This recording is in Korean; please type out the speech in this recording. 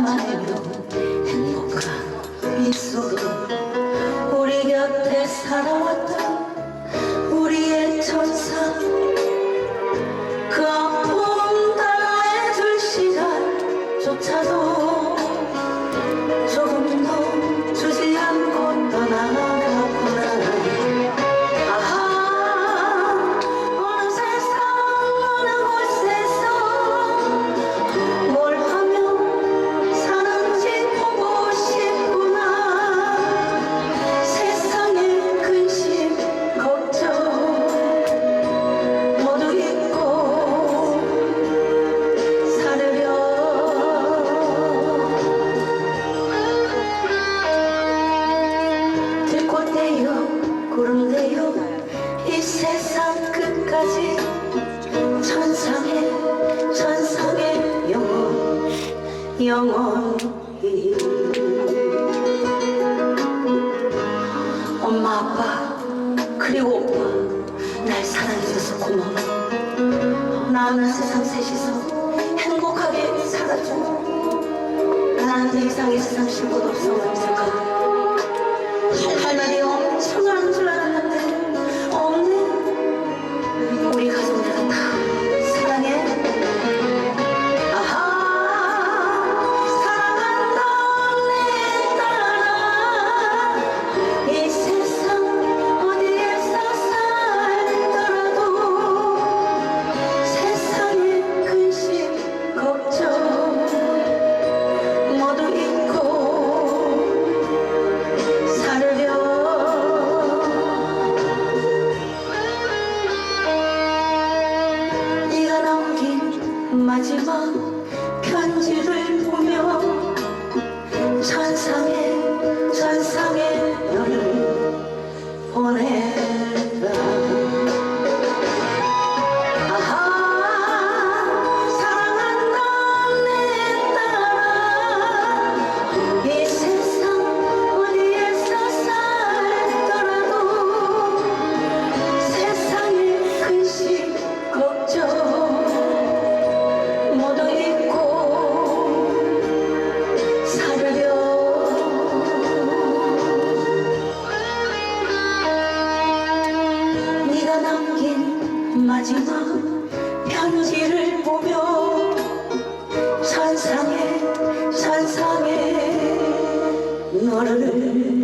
찾아만해도 행복한 미소로 우리 곁에 살아왔던 끝까지 천상의 영원 영원히. 엄마 아빠 그리고 오빠 날 사랑해줘서 고마워. 나는 세상 셋이서 행복하게 살아줘. 나는 이 세상에 세상 쉴곳 없어 마지막 편지를 보며 천상의 지막 편지를 보며 천상의 천상의 너를